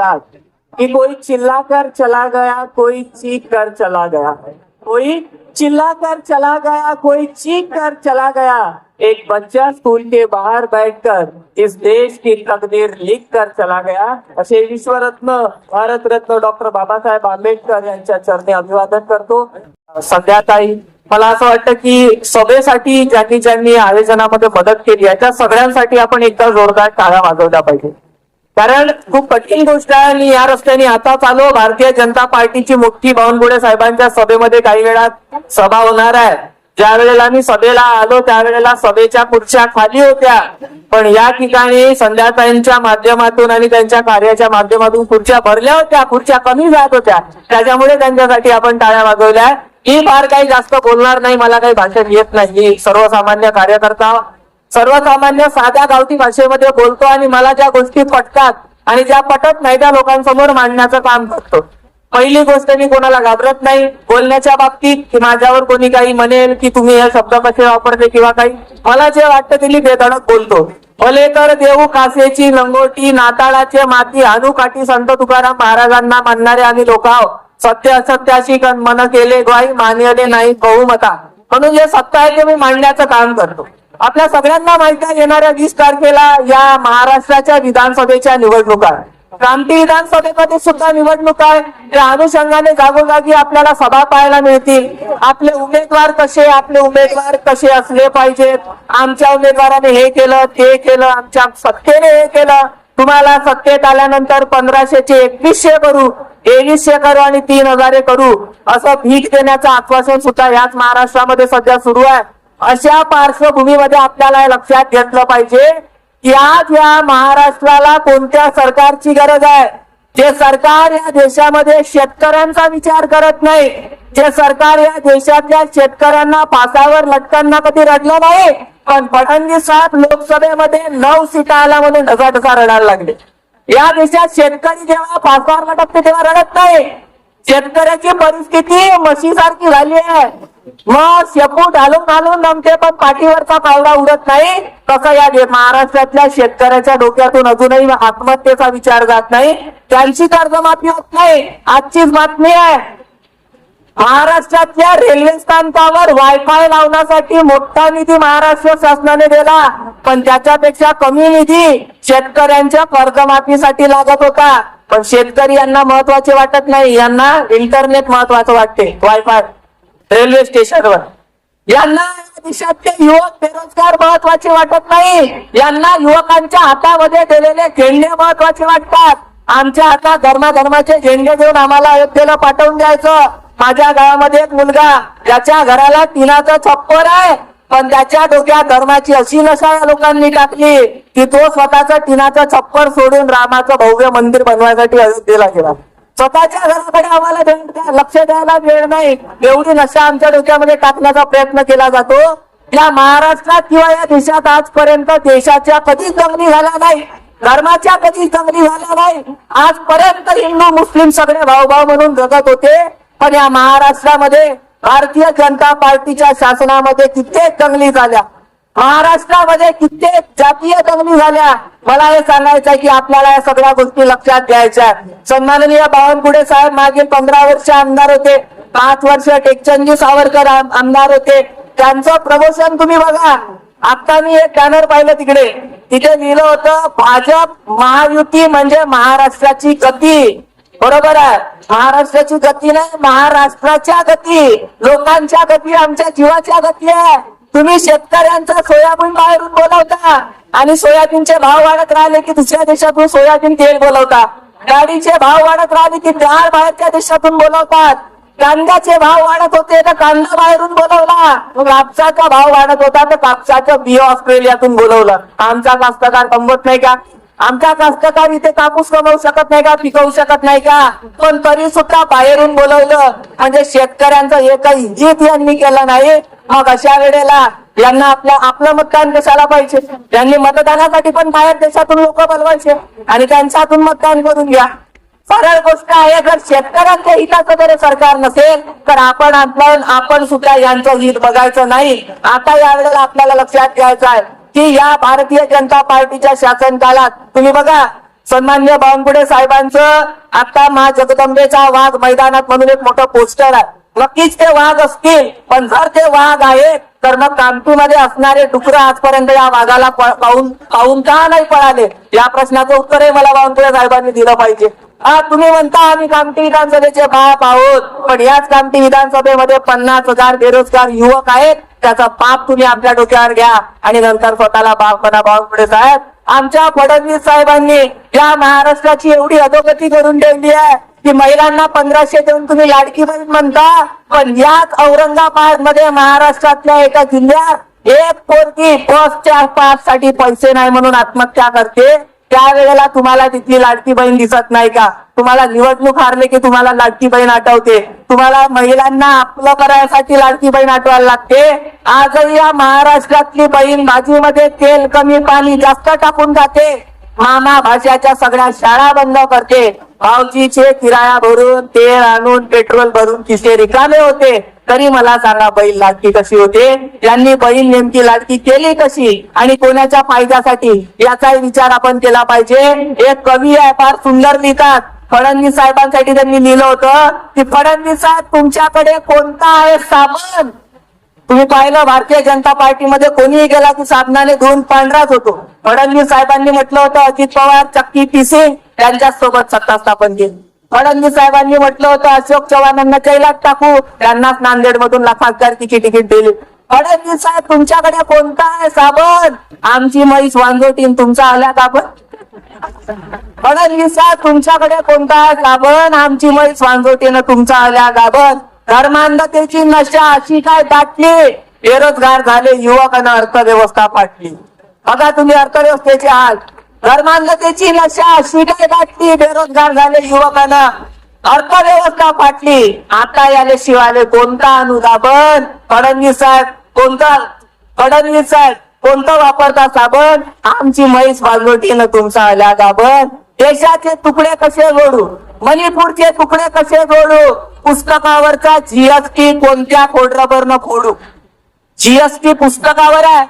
म्हणतात कि कोई चिल्लाकर चला गया कोई चीख कर चला गया। कोई चिल्लाकर चला गया कोई चीख कर चला गया। एक बच्चा स्कूल के बाहर बैठकर इस देश की तकदीर लिख कर चला गया। असे विश्वरत्न भारतरत्न डॉक्टर बाबासाहेब आंबेडकर यांच्या चरणी अभिवादन करतो. संध्याकाळी मला असं वाटतं की सभेसाठी ज्यांनी ज्यांनी आयोजनामध्ये मदत केली आहे त्या सगळ्यांसाठी आपण एकदा जोरदार टाळ्या वाजवल्या पाहिजे कारण खूप कठीण गोष्ट आहे आणि या रस्त्याने आताच आलो भारतीय जनता पार्टीची मोठी बावनकुळे साहेबांच्या सभेमध्ये काही वेळात सभा होणार आहे. ज्या वेळेला मी सभेला आलो त्यावेळेला सभेच्या खुर्च्या खाली होत्या. पण या ठिकाणी संध्याताईंच्या माध्यमातून आणि त्यांच्या कार्याच्या माध्यमातून खुर्च्या भरल्या होत्या. खुर्च्या कमी जात होत्या. त्याच्यामुळे त्यांच्यासाठी आपण टाळ्या वाजवल्या ही फार काही जास्त बोलणार नाही. मला काही भाषण येत नाही. सर्वसामान्य कार्यकर्ता सर्वसामान्य साध्या गावठी भाषेमध्ये बोलतो आणि मला ज्या गोष्टी पटतात आणि ज्या पटत नाही त्या लोकांसमोर मांडण्याचं काम करतो. पहिली गोष्ट मी कोणाला घाबरत नाही बोलण्याच्या बाबतीत की माझ्यावर कोणी काही म्हणेल की तुम्ही हे शब्द कसे वापरते किंवा काही. मला जे वाटतं ते मी बेधडक बोलतो. भले तर देऊ कासेची लंगोटी नाताळाचे माती अनुकाठी संत तुकाराम महाराजांना मानणारे आम्ही लोक आहोत. सत्य असत्याशी मन केले ग्वाई मानले नाही बहुमता. म्हणून जे सत्य आहे ते मी मांडण्याचं काम करतो. आपल्या सगळ्यांना माहिती आहे येणाऱ्या वीस तारखेला या महाराष्ट्राच्या विधानसभेच्या निवडणुका क्रांती विधानसभेमध्ये सुद्धा निवडणूक आहे त्या अनुषंगाने जागोजागी आपल्याला सभा पाहायला मिळतील. आपले उमेदवार कसे आपले उमेदवार कसे असले पाहिजेत? आमच्या उमेदवाराने हे केलं ते केलं आमच्या सत्तेने हे केलं. तुम्हाला सत्तेत आल्यानंतर पंधराशेचे एकवीसशे करू तेवीसशे करू आणि तीन हजारे करू. असं भीक देण्याचं आश्वासन सुद्धा याच महाराष्ट्रामध्ये सध्या सुरू आहे. अशा पार्श्वभूमीमध्ये आपल्याला लक्षात घेतलं पाहिजे की आज या महाराष्ट्राला कोणत्या सरकारची गरज आहे? जे सरकार या देशामध्ये शेतकऱ्यांचा विचार करत नाही जे सरकार या देशातल्या शेतकऱ्यांना फासावर लटकांना कधी रडलं नाही पण फडणवीस साहेब लोकसभेमध्ये नऊ सीटा आल्या म्हणून ढसाढसा रडायला लागले. या देशात शेतकरी जेव्हा फासावर लटकते तेव्हा रडत नाही. शेतकऱ्याची परिस्थिती म्हशीसारखी झाली आहे. मग शेपूट घालून घालून नमते पण पाठीवरचा पावडा उडत नाही. तसं या महाराष्ट्रातल्या शेतकऱ्याच्या डोक्यातून अजूनही आत्महत्येचा विचार जात नाही. त्यांची कर्जमाफी होत नाही. आजचीच बातमी आहे. महाराष्ट्रातल्या रेल्वे स्थानकावर वायफाय लावण्यासाठी मोठा निधी महाराष्ट्र शासनाने दिला. पण त्याच्यापेक्षा कमी निधी शेतकऱ्यांच्या कर्जमाफीसाठी लागत होता. पण शेतकरी यांना महत्त्वाचे वाटत नाही. यांना इंटरनेट महत्वाचं वाटते. वायफाय रेल्वे स्टेशनवर. यांना या देशातले युवक बेरोजगार महत्त्वाचे वाटत नाही. यांना युवकांच्या हातामध्ये दिलेले झेंडे महत्त्वाचे वाटतात. आमच्या हातात धर्माधर्माचे झेंडे घेऊन आम्हाला अयोध्येला पाठवून द्यायचं. माझ्या गावामध्ये एक मुलगा ज्याच्या घराला तिनाचं छप्पर आहे पण त्याच्या डोक्यात धर्माची अशी नशा या लोकांनी टाकली की तो स्वतःचं टिनाचं छप्पर सोडून रामाचं भव्य मंदिर बनवायसाठी अयोध्येला गेला. स्वतःच्या घराकडे आम्हाला द्या- लक्ष द्यायला वेळ नाही. एवढी नशा आमच्या डोक्यामध्ये टाकण्याचा प्रयत्न केला जातो. या महाराष्ट्रात किंवा या देशात आजपर्यंत देशाच्या कधीच दंगली झाला नाही धर्माच्या कधीच दंगली झाल्या नाही. आजपर्यंत हिंदू मुस्लिम सगळे भाऊभाव म्हणून जगत होते. पण या महाराष्ट्रामध्ये भारतीय जनता पार्टीच्या शासनामध्ये कित्येक दंगली झाल्या. महाराष्ट्रामध्ये कित्येक जातीय दंगली झाल्या. मला हे सांगायचं की आपल्याला या सगळ्या गोष्टी लक्षात घ्यायच्या सन्माननीय बावनकुडे साहेब मागील पंधरा वर्ष आमदार होते. पाच वर्ष टेकचंदजी सावरकर आमदार होते. त्यांचं प्रमोशन तुम्ही बघा. आता मी एक बॅनर पाहिलं तिकडे. तिथे लिहिलं होतं भाजप महायुती म्हणजे महाराष्ट्राची गती. बरोबर आहे. महाराष्ट्राची गती नाही महाराष्ट्राच्या गती. लोकांच्या गती आमच्या जीवाच्या गती आहे. तुम्ही शेतकऱ्यांचा सोयाबीन बाहेरून बोलवता आणि सोयाबीनचे भाव वाढत राहिले की दुसऱ्या देशातून सोयाबीन तेल बोलवता. गाडीचे भाव वाढत राहिले की डाळ बाहेरच्या देशातून बोलवतात. कांद्याचे भाव वाढत होते तर कांदा बाहेरून बोलवला. मग कापसाचा भाव वाढत होता तर कापसाचं बियो ऑस्ट्रेलियातून बोलवलं. आमचा कास्तकार कमवत नाही का? आमचा कास्तकार इथे कापूस कमवू शकत नाही का? पिकवू शकत नाही का? पण तरी सुद्धा बाहेरून बोलवलं. म्हणजे शेतकऱ्यांचं एकही हित यांनी केलं नाही. मग अशा वेळेला यांना आपल्या आपलं मतदान कशाला पाहिजे? त्यांनी मतदानासाठी पण बाहेर देशातून लोक बोलवायचे आणि त्यांच्या हातून मतदान करून घ्या. सरळ गोष्ट आहे जर शेतकऱ्यांच्या हिताचं जर सरकार नसेल तर आपण आपण आपण सुद्धा यांचं हित बघायचं नाही. आता यावेळेला आपल्याला लक्षात घ्यायचं आहे की या भारतीय जनता पार्टीच्या शासन काळात तुम्ही बघा सन्मान्य बावनकुळे साहेबांचं आता मा जगदंबेचा वाघ मैदानात म्हणून एक मोठं पोस्टर आहे. नक्कीच ते वाघ असतील पण जर ते वाघ आहेत तर मग कामठीमध्ये असणारे डुकर आजपर्यंत या वाघाला पाहून पाहून का नाही पळाले? या प्रश्नाचं उत्तरही मला बावनकुळे साहेबांनी दिलं पाहिजे. हा तुम्ही म्हणता आम्ही कामठी विधानसभेचे बाप आहोत पण याच कामठी विधानसभेमध्ये पन्नास हजार बेरोजगार युवक आहेत त्याचा पाप तुम्ही आपल्या डोक्यावर घ्या. आणि नंतर स्वतःला बापपणा बावनकुळे साहेब आमच्या फडणवीस साहेबांनी या महाराष्ट्राची एवढी अधोगती करून ठेवली आहे. की महिलांना पंधराशे देऊन तुम्ही लाडकी बहीण म्हणता. पण याच औरंगाबादमध्ये महाराष्ट्रातल्या एका जिल्ह्यात एक पोरगी बसच्या पाससाठी पैसे नाही म्हणून आत्महत्या करते. त्यावेळेला तुम्हाला तिथली लाडकी बहीण दिसत नाही का? तुम्हाला निवडणूक हारले की तुम्हाला लाडकी बहीण आठवते. तुम्हाला महिलांना आपलं करायसाठी लाडकी बहीण आठवायला लागते. आजही या महाराष्ट्रातली बहीण भाजीमध्ये तेल कमी पाणी जास्त टाकून जाते मामा भाषाच्या सगळ्या शाळा बंद करते. भावजीचे किराया भरून तेल आणून पेट्रोल भरून किसे रिकामे होते. तरी मला सांगा बैल लाडकी कशी होते? यांनी बैल नेमकी लाडकी केली कशी? आणि कोणाच्या फायद्यासाठी? याचाही विचार आपण केला पाहिजे. एक कवी आहे फार सुंदर लिहितात फडणवीस साहेबांसाठी त्यांनी लिहिलं होतं की फडणवीस साहेब तुमच्याकडे कोणता आहे साबण तुम्ही पाहिलं भारतीय जनता पार्टीमध्ये कोणीही गेला की साबणाने धुवून पांढराच होतो. फडणवीस साहेबांनी म्हटलं होतं अजित पवार चक्की पिसे त्यांच्यासोबत सत्ता स्थापन केली. फडणवीस साहेबांनी म्हटलं होतं अशोक चव्हाणांना कैलात टाकू त्यांनाच नांदेड मधून तिकीट दिली. फडणवीस साहेब तुमच्याकडे कोणता आहे साबण? आमची म्हैस वांजोटीन तुमचा आल्या गाबण फडणवीस साहेब तुमच्याकडे कोणता आहे साबण? आमची म्हैस वांजोटीनं तुमचा आल्या गाबण धर्मांधतेची नशा अशी काय दाटली बेरोजगार झाले युवकांना अर्थव्यवस्था पाटली बघा तुम्ही अर्थव्यवस्थेचे हाल. धर्मांधतेची नशा अशी काय दाटली बेरोजगार झाले युवकांना अर्थव्यवस्था पाटली आता याले शिवाले कोणता अनुदाबन? फडणवीस साहेब कोणता? फडणवीस साहेब कोणतं वापरता साबण? आमची म्हैस बांधोटीनं तुमचा आल्या गाबन देशाचे तुकडे कसे जोडू? मणिपूरचे तुकडे कसे जोडू? पुस्तकावरचा जीएसटी कोणत्या खोडरबरनं फोडू? जीएसटी पुस्तकावर आहे.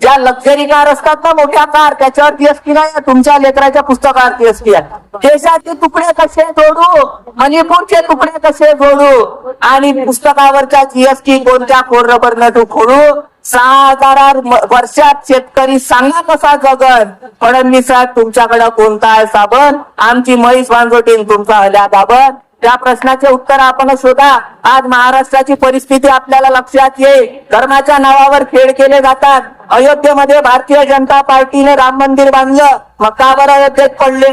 ज्या लक्झरी कार असतात ना मोठ्या कार त्याच्यावर जीएसटी नाही तुमच्या लेकराच्या पुस्तकावर जीएसटी आहे. देशाचे तुकडे कसे जोडू? मणिपूरचे तुकडे कसे जोडू? आणि पुस्तकावरच्या जीएसटी कोणत्या खोडरबरनं तू खोडू सहा हजार वर्षात शेतकरी सांगा कसा जगन फडणवीस तुमच्याकडे कोणता आहे साबण? आमची म्हैस वांजोटीन तुमचा हल्या दाबण त्या प्रश्नाचे उत्तर आपण शोधा. आज महाराष्ट्राची परिस्थिती आपल्याला लक्षात येईल. धर्माच्या नावावर खेळ केले जातात. अयोध्येमध्ये भारतीय जनता पार्टीने राम मंदिर बांधलं. मग का बरं अयोध्येत पडले?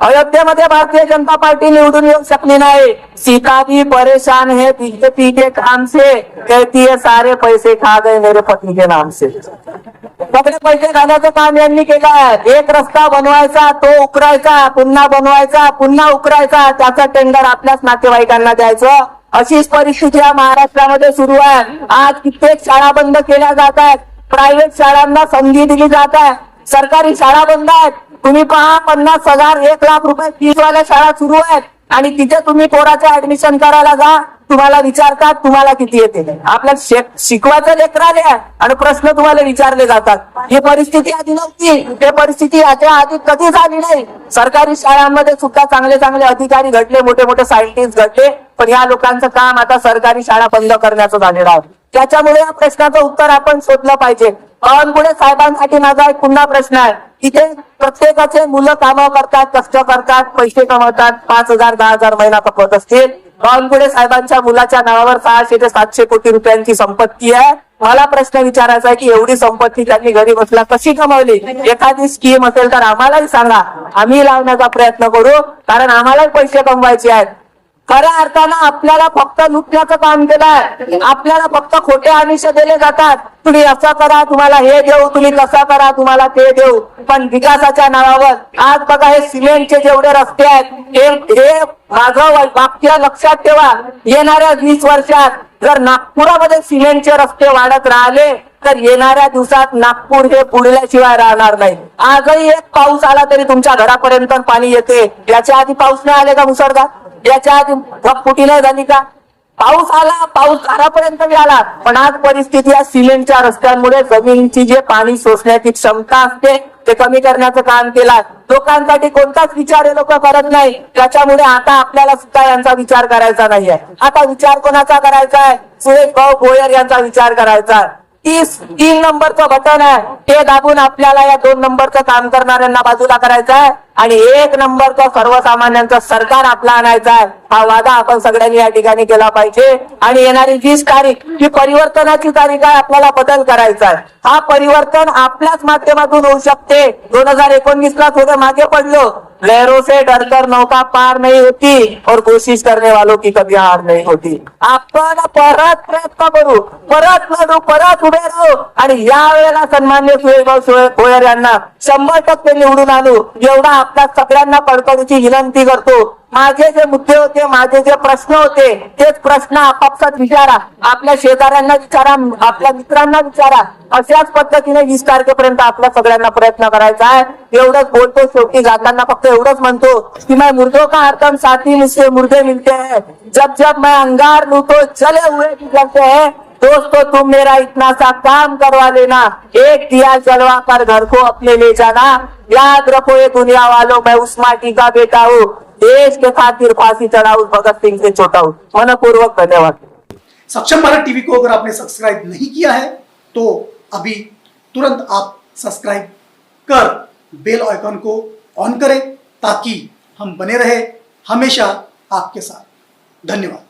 अयोध्येमध्ये भारतीय जनता पार्टी निवडून येऊ शकली नाही. सीता भी परेशान है बीजेपी के काम से कहती है सारे पैसे खा गए मेरे पत्नी के नाम से. सगळे पैसे खाण्याचं काम यांनी केलं आहे. एक रस्ता बनवायचा तो उकरायचा पुन्हा बनवायचा पुन्हा उकरायचा. त्याचा टेंडर आपल्याच नातेवाईकांना द्यायचं. अशीच परिस्थिती या महाराष्ट्रामध्ये सुरू आहे. आज कित्येक शाळा बंद केल्या जात आहेत. प्रायव्हेट शाळांना संधी दिली जात आहे. सरकारी शाळा बंद आहेत. तुम्ही पहा पन्नास हजार एक लाख रुपये फीस वाल्या शाळा सुरू आहेत. आणि तिथे तुम्ही पोराचं ऍडमिशन करायला जा. तुम्हाला विचारतात तुम्हाला किती येते आपल्या शिकवायचं लेकराले आहे. आणि प्रश्न तुम्हाला विचारले जातात. ही परिस्थिती आधी नव्हती. ही परिस्थिती याच्या आधी कधी झाली नाही. सरकारी शाळांमध्ये सुद्धा चांगले चांगले अधिकारी घडले मोठे मोठे सायंटिस्ट घडले. पण या लोकांचं काम आता सरकारी शाळा बंद करण्याचं झालेलं आहे. त्याच्यामुळे या प्रश्नाचं उत्तर आपण शोधलं पाहिजे. बावनकुळे साहेबांसाठी माझा एक पुन्हा प्रश्न आहे. तिथे प्रत्येकाचे मुलं कामं करतात कष्ट करतात पैसे कमवतात पाच हजार दहा हजार महिना कमवत असतील. बावनकुळे साहेबांच्या मुलाच्या नावावर सहाशे ते सातशे कोटी रुपयांची संपत्ती आहे. मला प्रश्न विचारायचा आहे की एवढी संपत्ती त्यांनी घरी बसला कशी कमावली? एखादी स्कीम असेल तर आम्हालाही सांगा. आम्ही लावण्याचा प्रयत्न करू कारण आम्हालाही पैसे कमवायचे आहेत. खऱ्या अर्थानं आपल्याला फक्त लुटण्याचं काम केलंय. आपल्याला फक्त खोटे आमिष दिले जातात. तुम्ही असं करा तुम्हाला हे देऊ तुम्ही तसा करा तुम्हाला ते देऊ. पण विकासाच्या नावावर आज बघा हे सिमेंटचे जेवढे रस्ते आहेत हे माझं वाक्य लक्षात ठेवा. येणाऱ्या वीस वर्षात जर नागपुरामध्ये सिमेंटचे रस्ते वाढत राहिले तर येणाऱ्या दिवसात नागपूर हे बुडल्याशिवाय राहणार नाही. आजही एक पाऊस आला तरी तुमच्या घरापर्यंत पाणी येते. याच्या आधी पाऊस नाही आले का मुसळधार? याच्या आधी ढगफुटी नाही झाली का पाऊस आला पाऊस घरापर्यंत बी आला पण आज परिस्थिती या सिमेंटच्या रस्त्यांमुळे जमिनीची जे पाणी सोसण्याची क्षमता असते ते कमी करण्याचं काम केलं लोकांसाठी कोणताच विचार हे लोक करत नाही. त्याच्यामुळे आता आपल्याला सुद्धा यांचा विचार करायचा नाहीये. आता विचार कोणाचा करायचा आहे? सुरेश भाऊ गोयर यांचा विचार करायचा तीस तीन नंबरचं बटन आहे. ते दाबून आपल्याला या दोन नंबरचं काम करणाऱ्यांना बाजूला करायचं आहे. आणि एक नंबरचा सर्वसामान्यांचा सरकार आपला आणायचा आहे. हा वादा आपण सगळ्यांनी या ठिकाणी केला पाहिजे. आणि येणारी वीस तारीख ही परिवर्तनाची तारीख आहे आपल्याला बदल करायचा आहे. हा परिवर्तन आपल्याच माध्यमातून होऊ शकते. दोन हजार एकोणवीस ला थोडं मागे पडलो. लहरों से डरकर नौका पार नहीं होती. और कोशिश करने वालों की कभी हार नहीं होती. आपण परत प्रयत्न करू. परत लढू परत उभे राहू. आणि या वेळेला सन्मान्य सुहेलभाऊ सुहे- भोयर यांना शंभर टक्के निवडून आणू. एवढा आपल्या सगळ्यांना कळकळीची विनंती करतो. माझे जे मुद्दे होते माझे जे प्रश्न होते तेच प्रश्न आपापसात विचारा. आपल्या शेजाऱ्यांना विचारा आपल्या मित्रांना विचारा. अशाच पद्धतीने वीस तारखेपर्यंत आपल्या सगळ्यांना प्रयत्न करायचा आहे. एवढंच बोलतो शेवटी जाताना फक्त एवढंच म्हणतो की मैं मुर्दों का हरदम साथी मुझसे मुर्दे मिलते हैं. जब जब मैं अंगार लू तो चले हुए भी हैं. दोस्तों, तुम मेरा इतना सा काम करवा लेना। एक दिया जलवा कर घर को अपने ले जाना। याद रखो, ये दुनिया वालों, मैं उस माटी का बेटा हूँ। देश के खातिर फांसी चढ़ाऊ, भगत सिंह से छोटा हूँ मनपूर्वक धन्यवाद। सक्षम भारत टीवी को अगर आपने सब्सक्राइब नहीं किया है तो अभी तुरंत आप सब्सक्राइब कर बेल आइकन को ऑन करें, ताकि हम बने रहे हमेशा आपके साथ। धन्यवाद।